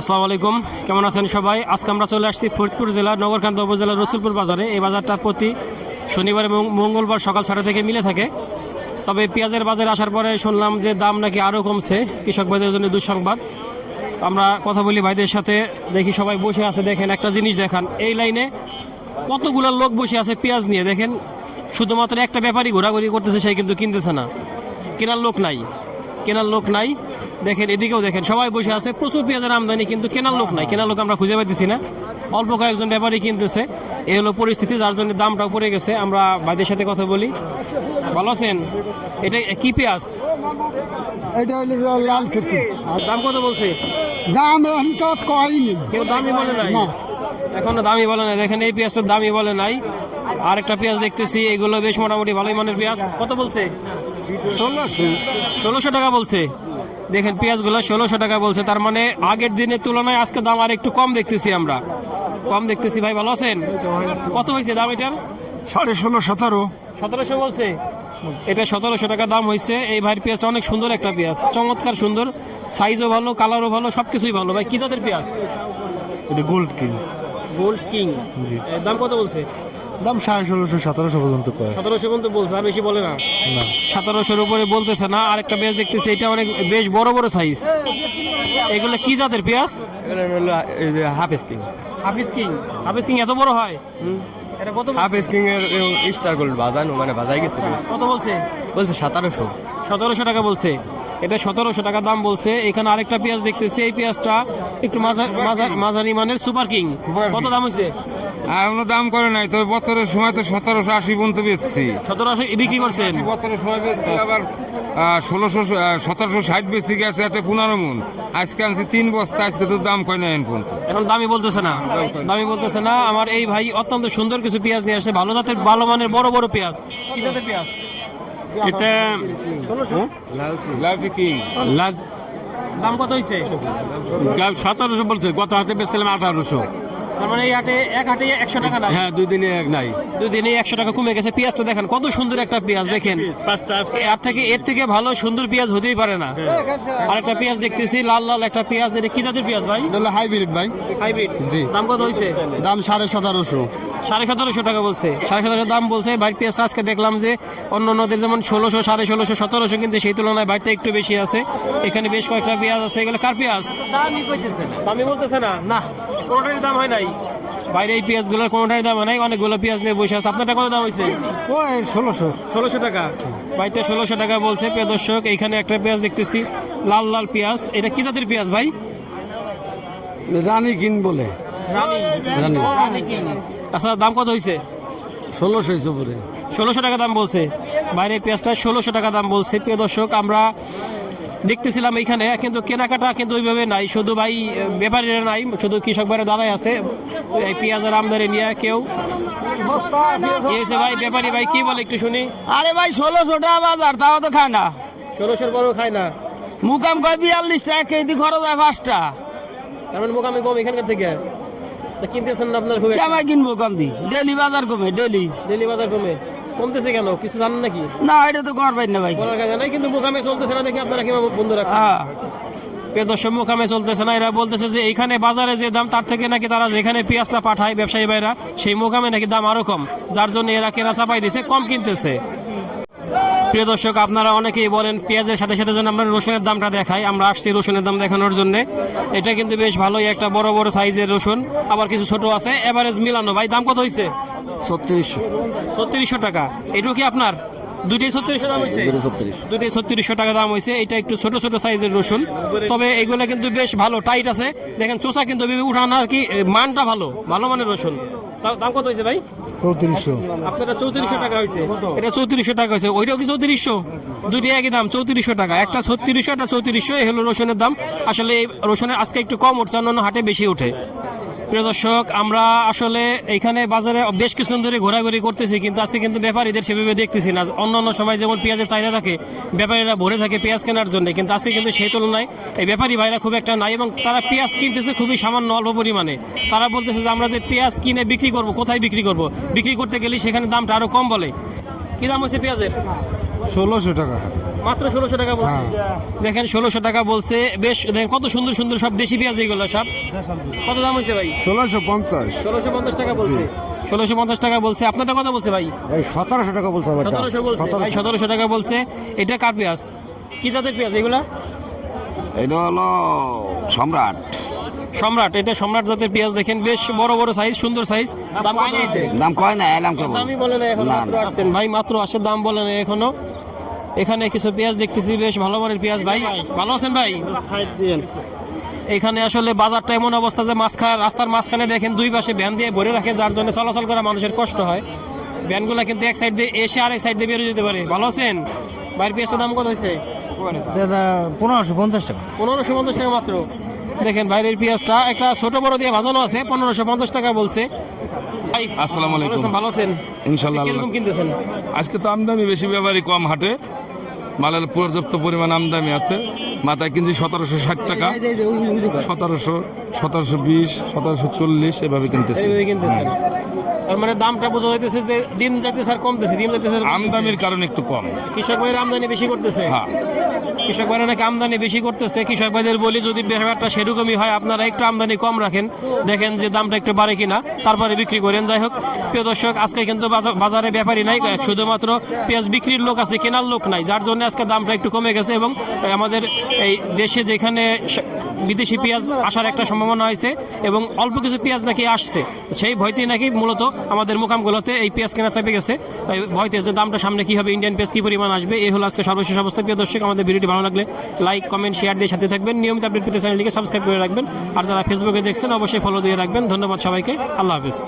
আসসালামু আলাইকুম। কেমন আছেন সবাই? আজকে আমরা চলে আসছি ফরিদপুর জেলার নগরকান্ত উপজেলার রসুলপুর বাজারে। এই বাজারটা প্রতি শনিবার এবং মঙ্গলবার সকাল ছটা থেকে মিলে থাকে। তবে পেঁয়াজের বাজারে আসার পরে শুনলাম যে দাম নাকি আরও কমছে, কৃষক ভাইদের জন্য দুঃসংবাদ। আমরা কথা বলি ভাইদের সাথে, দেখি সবাই বসে আছে, দেখেন একটা জিনিস দেখান। এই লাইনে কতগুলো লোক বসে আছে পেঁয়াজ নিয়ে, দেখেন। শুধুমাত্র একটা ব্যাপারই ঘোরাঘুরি করতেছে সেই কিন্তু কিনতেছে না। কেনার লোক নাই, কেনার লোক নাই। দেখেন এদিকেও দেখেন সবাই বসে আছে। প্রচুর পেঁয়াজের আমদানি কিন্তু কেনার লোক নাই। কেনার লোক আমরা খুঁজে পাইতেছি না। অল্প কয়েকজন ব্যাপারী কিনতেছে। এই হলো পরিস্থিতি যার জন্য দামটাও পড়ে গেছে। আমরা ভাইদের সাথে কথা বলি। ভালো আছেন? এটা কি পেঁয়াজ? এটা হইলে লাল খেতে দাম কত বলছে? দাম এখন তো কয়নি কেউ দামই বলে নাই? এখনও দামই বলে নাই। দেখেন এই পেঁয়াজটার দামই বলে নাই। আরেকটা পেঁয়াজ দেখতেছি এগুলো বেশ মোটামুটি ভালোই মানের পেঁয়াজ। কত বলছে? ষোলোশো। ষোলোশো টাকা বলছে। দেখেন পেঁয়াজগুলো ষোলোশো টাকা বলছে। তার মানে আগের দিনের তুলনায় আজকে দাম আর একটু কম দেখতেছি আমরা। কম দেখতেছি ভাই ভালো আছেন? কত হয়েছে দাম এটার? সাড়ে ষোলো সতেরো। সতেরোশো বলছে? এটা সতেরোশো টাকা দাম হয়েছে। এই ভাইয়ের পেঁয়াজটা অনেক সুন্দর একটা পেঁয়াজ। চমৎকার সুন্দর। সাইজও ভালো কালারও ভালো সব কিছুই ভালো। ভাই কি জাতের পেঁয়াজ? এটা গোল্ড কিং। Gold king. দাম কত বলছে? দাম সাড়ে ষোলোশো সতেরোশো পর্যন্ত কয়? সতেরোশো পর্যন্ত বলছে আর বেশি বলে না। না। সতেরোশোর উপরে বলতেছে না আরেকটা পেঁয়াজ দেখতেছি এটা অনেক বেশ বড় বড় সাইজ এগুলো কি জাতের পেঁয়াজ? Hafez king Hafiz king Hafiz king এত বড় হয়? এটা কত হাফেজ কিং এর স্টার গোল্ড বাজানো মানে বাজাই গেছে। কত বলছে? বলছে সতেরোশো। সতেরোশো টাকা বলছে। এটা সতেরোশো টাকা দাম বলছে। এখানে আরেকটা পেঁয়াজ দেখতেছি এই পেঁয়াজটা একটু মাঝারি মাঝারি- মাঝারি মানের সুপার কিং কত দাম হয়েছে এখনও দাম করে নাই তবে বছরের সময় তো সতেরোশো আশি পর্যন্ত বেচছি। সতেরোশো বিক্রি করছেন? বছরের সময় বেচছি আবার ষোলোশো সতেরোশো ষাট বেশি গেছে একটা পনেরো মন। আজকে আনছি তিন বস্তা আজকে তো দাম কয় না এখন পর্যন্ত। এখন দামি বলতেছে না। দামি বলতেছে না। আমার এই ভাই অত্যন্ত সুন্দর কিছু পেঁয়াজ নিয়ে আসছে ভালো জাতের ভালো মানের বড় বড় পেঁয়াজ। কি জাতের পেঁয়াজ? এটা লাভি কিং। দাম কত হয়েছে সতেরোশো বলছে গত হাতে বেচছিলাম আঠারোশো। তার মানে এই হাটে এক হাটে একশো টাকা না হ্যাঁ দুই দিনে এক নাই। দুই দিনে একশো টাকা কমে গেছে। পেঁয়াজটা দেখেন কত সুন্দর একটা পেঁয়াজ দেখেন। আর থেকে এর থেকে ভালো সুন্দর পেঁয়াজ হতেই পারে না। আর একটা পেঁয়াজ দেখতেছি লাল লাল একটা পেঁয়াজ। এটা কি জাতের পেঁয়াজ ভাই? এটা হাইব্রিড ভাই। হাইব্রিড। জি। দাম কত হয়েছে দাম সাড়ে সতেরোশো। সাড়ে সতেরোশো টাকা বলছে। সাড়ে সতেরোশো দাম বলছে। ভাই পেঁয়াজটা আজকে দেখলাম যে অন্য অন্যদের যেমন ষোলোশো সাড়ে ষোলোশো সতেরোশো কিন্তু সেই তুলনায় বাইরটা একটু বেশি আছে। এখানে বেশ কয়েকটা পেঁয়াজ আছে। এগুলো কার পেঁয়াজ? দামই কইতেছে না। দামি বলতেছে না? না। কোনোটারই দাম হয় নাই? বাইরে এই পেঁয়াজগুলোর কোনোটারই দাম হয় নাই? অনেকগুলো পেঁয়াজ নিয়ে বসে আছে। আপনারটা কত দাম হয়েছে ওই ষোলোশো। ষোলোশো টাকা। বাইরটা ষোলোশো টাকা বলছে। প্রিয় দর্শক এইখানে একটা পেঁয়াজ দেখতেছি। লাল লাল পেঁয়াজ। এটা কি জাতের পেঁয়াজ ভাই? রানী কিন বলে। রানী। রানী। রানী কি? আচ্ছা দাম কত হয়েছে ষোলোশো হয়েছে উপরে। ষোলোশো টাকা দাম বলছে। বাইরে পেঁয়াজটা ষোলোশো টাকা দাম বলছে। প্রিয় দর্শক আমরা দেখতেছিলাম এইখানে কিন্তু কেনাকাটা কিন্তু ওইভাবে নাই। শুধু ভাই ব্যাপারীরা নাই শুধু কৃষক ভাইরা দাঁড়ায় আছে। এই পেঁয়াজের আমদানি নিয়ে কেউ ভাই ব্যাপারী ভাই কি বলে একটু শুনি। আরে ভাই ষোলোশো টাকা বাজার তাও তো খায় না। ষোলোশোর বড় খায় না। মুকাম কয় বিয়াল্লিশ টাকা কেজি খরচ হয় পাঁচটা। কারণ মোকামে কম এখানকার থেকে। কিনতেছেন না আপনার খুব কেমন কিনবো কম দি? ডেলি বাজার কমে ডেলি ডেলি বাজার কমে। কমতেছে কেন? কিছু জানেন নাকি? না এটা তো করবেন না ভাই। বলার কাছে নাই কিন্তু মোকামে চলতেছে না দেখি আপনারা কীভাবে বন্ধ রাখছেন। হ্যাঁ। পেদর্শক মোকামে চলতেছে না এরা বলতেছে যে এইখানে বাজারে যে দাম তার থেকে নাকি তারা যেখানে পেঁয়াজটা পাঠায় ব্যবসায়ী ভাইরা সেই মোকামে নাকি দাম আরও কম। যার জন্য এরা কেনা চাপাই দিছে কম কিনতেছে। প্রিয় দর্শক আপনারা অনেকেই বলেন পেঁয়াজের সাথে সাথে যেন আমরা রসুনের দামটা দেখাই। আমরা আসছি রসুনের দাম দেখানোর জন্য। এটা কিন্তু বেশ ভালোই একটা বড় বড় সাইজের রসুন। আবার কিছু ছোট আছে। এভারেজ মিলানো। ভাই দাম কত হয়েছে ছত্রিশশো ছত্রিশশো টাকা। এটুকু কি আপনার? দুইটাই ছত্রিশশো দাম হয়েছে ছত্রিশ। ছত্রিশশো টাকা দাম হয়েছে এটা একটু ছোট ছোট সাইজের রসুন। তবে এগুলো কিন্তু বেশ ভালো টাইট আছে। দেখেন চোষা কিন্তু উঠানো আর কি মানটা ভালো ভালো মানের রসুন। তা- দাম কত হয়েছে ভাই? চৌত্রিশশো। টাকা হয়েছে এটা চৌত্রিশশো টাকা হয়েছে ওইটাও কি চৌত্রিশশো? একই দাম চৌত্রিশশো টাকা। একটা ছত্রিশশো একটা চৌত্রিশশো এই হলো রসুনের দাম। আসলে এই রসুনের আজকে একটু কম উঠছে অন্যান্য হাটে বেশি ওঠে। প্রিয় দর্শক, আমরা আসলে এখানে বাজারে বেশ কিছুদিন ধরে ঘোরাঘুরি করতেছি, কিন্তু আজকে কিন্তু ব্যাপারীদের সেভাবে দেখতেছি না। অন্য অন্য সময় যেমন পেঁয়াজের চাহিদা থাকে, ব্যাপারীরা ভরে থাকে পেঁয়াজ কেনার জন্য, কিন্তু আজকে কিন্তু সেই তুলনায় এই ব্যাপারী ভাইরা খুব একটা নাই এবং তারা পেঁয়াজ কিনতেছে খুবই সামান্য অল্প পরিমাণে। তারা বলতেছে যে আমরা যে পেঁয়াজ কিনে বিক্রি করব, কোথায় বিক্রি করব? বিক্রি করতে গেলে সেখানে দামটা আরও কম বলে। কি দাম হচ্ছে পেঁয়াজের? ষোলোশো টাকা। মাত্র ষোলোশো টাকা বলছে। দেখেন ষোলোশো টাকা বলছে। বেশ দেখেন কত সুন্দর সুন্দর সব দেশি পেঁয়াজ এগুলো সব। কত দাম হয়েছে ভাই? ষোলোশো পঞ্চাশ। ষোলোশো পঞ্চাশ টাকা বলছে। ষোলোশো পঞ্চাশ টাকা বলছে। আপনারটা কত বলছে ভাই? এই সতেরোশো টাকা বলছে সতেরোশো বলছে। ভাই সতেরোশো টাকা বলছে। এটা কার পেঁয়াজ? কি জাতের পেঁয়াজ এগুলা? এটা হলো সম্রাট। সম্রাট এটা সম্রাট জাতের পেঁয়াজ। দেখেন বেশ বড় বড় সাইজ সুন্দর সাইজ দাম কত হয়েছে দাম কয় না এলাম দামই বলে না এখন না, মাত্র আসছেন। ভাই মাত্র আসে দাম বলে না এখনও। এখানে কিছু পেঁয়াজ দেখতেছি বেশ ভালো মানের পেঁয়াজ ভাই। ভালো আছেন ভাই? এখানে আসলে বাজারটা এমন অবস্থা যে মাঝখানে রাস্তার মাঝখানে দেখেন দুই পাশে ভ্যান দিয়ে ভরে রাখে যার জন্য চলাচল করা মানুষের কষ্ট হয়। ভ্যানগুলো কিন্তু এক সাইড দিয়ে এসে আরেক সাইড দিয়ে বেরিয়ে যেতে পারে। ভালো আছেন? বাইরের পেঁয়াজটার দাম কত হয়েছে? পনেরোশো পঞ্চাশ টাকা। পনেরোশো পঞ্চাশ টাকা মাত্র। দেখেন বাইরের পেঁয়াজটা একটা ছোট বড় দিয়ে ভাজানো আছে পনেরোশো পঞ্চাশ টাকা বলছে। ভাই, আসসালামু আলাইকুম। ভালো আছেন, ভালো আছেন ইনশাল্লাহ, কীরকম কিনতেছেন? আজকে তো আমদানি বেশি ব্যাপারই কম হাটে। মালের পর্যাপ্ত পরিমাণ আমদানি আছে। মাথায় কিনছি সতেরোশো ষাট টাকা সতেরোশো সতেরোশো বিশ সতেরোশো চল্লিশ এভাবে কিনতেছি। তার মানে দামটা বোঝা যাইতেছে যে দিন যাইতেছে আর কমতেছে দিন যাইতেছে। আমদানির কারণে একটু কম। কৃষক ভাইয়ের আমদানি বেশি করতেছে। হ্যাঁ। কৃষক ভাইরা নাকি আমদানি বেশি করতেছে। কৃষক ভাইদের বলি যদি ব্যাপারটা সেরকমই হয়, আপনারা একটু আমদানি কম রাখেন। দেখেন যে দামটা একটু বাড়ে কিনা, তারপরে বিক্রি করেন। যাই হোক, প্রিয় দর্শক, আজকে কিন্তু বাজারে ব্যাপারই নাই, শুধুমাত্র পেঁয়াজ বিক্রির লোক আছে, কেনার লোক নাই, যার জন্য আজকে দামটা একটু কমে গেছে এবং আমাদের এই দেশে যেখানে বিদেশি পেঁয়াজ আসার একটা সম্ভাবনা হয়েছে এবং অল্প কিছু পেঁয়াজ নাকি আসছে, সেই ভয়তেই নাকি মূলত আমাদের মোকামগুলোতে এই পেঁয়াজ কেনা চাপে গেছে। ভয়তে যে দামটা সামনে কি হবে ইন্ডিয়ান পেঁয়াজ কি পরিমাণ আসবে, এই হলো আজকে সর্বশেষ অবস্থা। প্রিয় দর্শক, আমাদের ভিডিওটি ভালো লাগলে লাইক কমেন্ট শেয়ার দিয়ে সাথে থাকবেন। নিয়মিত আপডেট পেতে চ্যানেলটিকে সাবস্ক্রাইব করে রাখবেন। আর যারা ফেসবুকে দেখছেন, অবশ্যই ফলো দিয়ে রাখবেন। ধন্যবাদ সবাইকে। আল্লাহ হাফিজ।